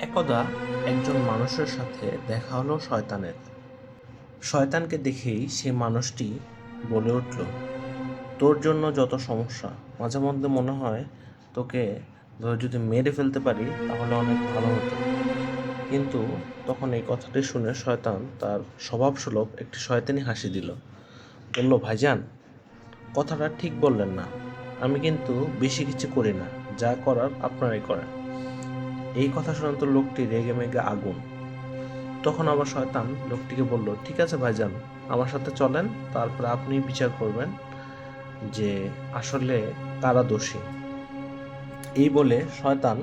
একদা একজন মানুষের সাথে দেখা হলো শয়তানের। শয়তানকে দেখেই সে মানুষটি বলে উঠল, তোর জন্য যত সমস্যা, মাঝে মধ্যে মনে হয় তোকে ধরে যদি মেরে ফেলতে পারি, তাহলে অনেক ভালো হতো। কিন্তু তখন এই কথাটি শুনে শয়তান তার স্বভাবসুলভ একটি শয়তানি হাসি দিল। বলল, ভাইজান, কথাটা ঠিক বললেন না। আমি কিন্তু বেশি কিছু করি না। যা করার আপনারাই করেন। এই কথা শুনে লোকটি রেগে মেগে আগুন। তখন আবার শয়তান লোকটিকে বলল, ঠিক আছে ভাইজান, আমার সাথে চলেন, তারপর আপনি বিচার করবেন যে আসলে কারা দোষী। এই বলে শয়তান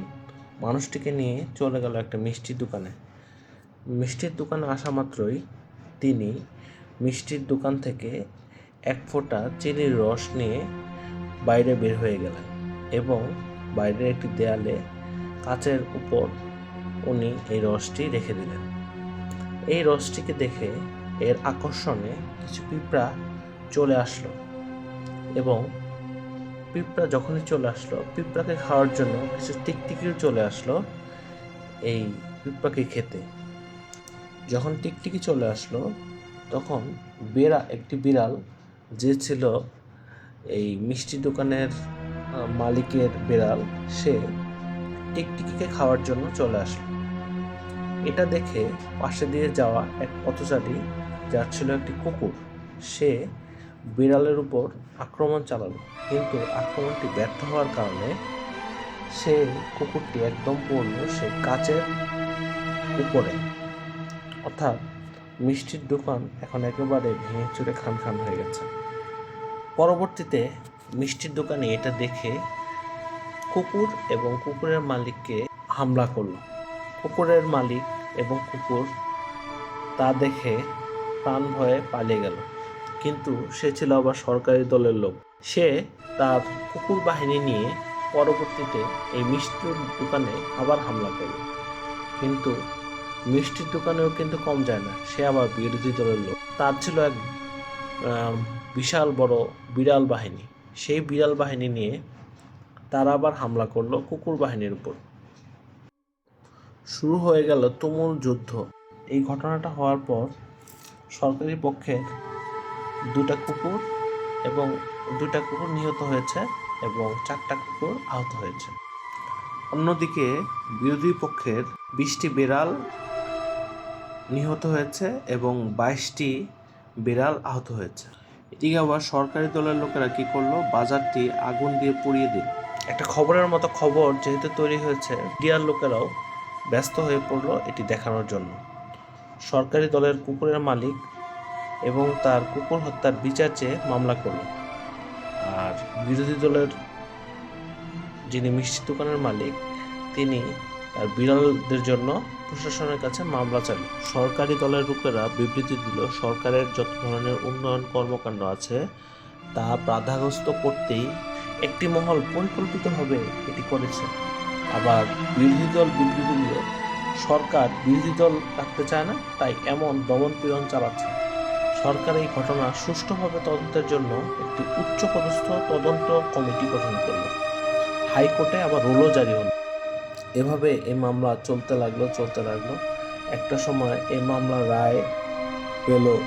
মানুষটিকে নিয়ে চলে গেল একটা মিষ্টির দোকানে। মিষ্টির দোকানে আসা মাত্রই তিনি মিষ্টির দোকান থেকে এক ফোঁটা চিনির রস নিয়ে বাইরে বের হয়ে গেলেন এবং বাইরের একটি দেয়ালে কাচের উপর উনি এই রসটি রেখে দিলেন। এই রসটিকে দেখে এর আকর্ষণে কিছু পিঁপড়া চলে আসলো এবং পিঁপড়া যখনই চলে আসলো, পিঁপড়াকে খাওয়ার জন্য কিছু টিকটিকিও চলে আসলো এই পিঁপড়াকে খেতে। যখন টিকটিকি চলে আসলো, তখন বেড়া একটি বিড়াল যে ছিল এই মিষ্টি দোকানের মালিকের বিড়াল, সে টিকটিকিকে খাওয়ার জন্য চলে আসলো। এটা দেখে পাশে দিয়ে যাওয়া এক পথচারী, যার ছিল একটি কুকুর, সে বিড়ালের উপর আক্রমণ চালালো। কিন্তু আক্রমণটি ব্যর্থ হওয়ার কারণে সে কুকুরটি একদম পড়ল সে কাচের উপরে। অর্থাৎ মিষ্টির দোকান এখন একেবারে ভেঙে চুরে খান খান হয়ে গেছে। পরবর্তীতে মিষ্টির দোকানে এটা দেখে কুকুর এবং কুকুরের মালিককে হামলা করল। কুকুরের মালিক এবং কুকুর তা দেখে প্রাণ ভয়ে পালিয়ে গেল। কিন্তু সে ছিল আবার সরকারি দলের লোক। সে তার কুকুর বাহিনী নিয়ে পরবর্তীতে এই মিষ্টির দোকানে আবার হামলা করল। কিন্তু মিষ্টির দোকানেও কিন্তু কম যায় না, সে আবার বিরোধী দলের লোক। তার ছিল এক বিশাল বড় বিড়াল বাহিনী। সেই বিড়াল বাহিনী নিয়ে তারা আবার হামলা করল কুকুর বাহিনীর উপর। শুরু হয়ে গেল তুমুল যুদ্ধ। এই ঘটনাটা হওয়ার পর সরকারি পক্ষের দুটা কুকুর এবং দুটা কুকুর নিহত হয়েছে এবং চারটা কুকুর আহত হয়েছে। অন্যদিকে বিরোধী পক্ষের বিশটি বিড়াল নিহত হয়েছে এবং বাইশটি বিড়াল আহত হয়েছে। এদিকে আবার সরকারি দলের লোকেরা কি করল? বাজারটি আগুন দিয়ে পুড়িয়ে দিল। একটা খবরের মতো খবর যেহেতু তৈরি হয়েছে, ডিয়ার লোকেরাও ব্যস্ত হয়ে পড়ল এটি দেখানোর জন্য। সরকারি দলের কুকুরের মালিক এবং তার কুকুর হত্যার বিচার চেয়ে মামলা করল। আর বিরোধী দলের যিনি মিষ্টি দোকানের মালিক, তিনি তার বিড়ালদের জন্য প্রশাসনের কাছে মামলা চাইল সরকারি দলের লোকেরা বিবৃতি দিল, সরকারের যত ধরনের উন্নয়ন কর্মকাণ্ড আছে তা বাধাগ্রস্ত করতেই একটি মহল পরিকল্পিতভাবে এটি করেছে। আবার বিরোধী দল বিবৃতি সরকার বিরোধী দল রাখতে চায় না, তাই এমন দমন পীড়ন চালাচ্ছে। সরকার এই ঘটনা সুষ্ঠুভাবে তদন্তের জন্য একটি উচ্চপদস্থ তদন্ত কমিটি গঠন করল। হাইকোর্টে আবার রোলও জারি হলো। এভাবে এই মামলা চলতে লাগল চলতে লাগল। একটা সময় এই মামলার রায় পেল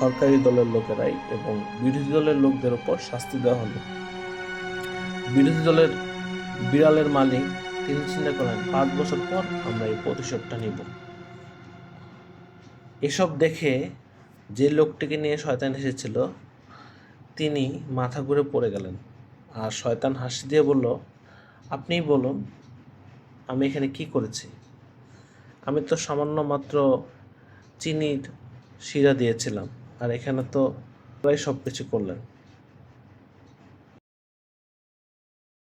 সরকারি দলের লোকেরাই এবং বিরোধী দলের লোকদের উপর শাস্তি দেওয়া হলো। বিরোধী দলের বিড়ালের মালিক তিনি চিন্তা করেন, পাঁচ বছর পর আমরা এই প্রতিশোধটা নিব। এসব দেখে যে লোকটিকে নিয়ে শয়তান এসেছিল তিনি মাথা ঘুরে পড়ে গেলেন। আর শয়তান হাসি দিয়ে বলল, আপনিই বলুন, আমি এখানে কি করেছি? আমি তো সামান্য মাত্র চিনির শিরা দিয়েছিলাম, আর এখানে তো প্রায় সব কিছু করলেন।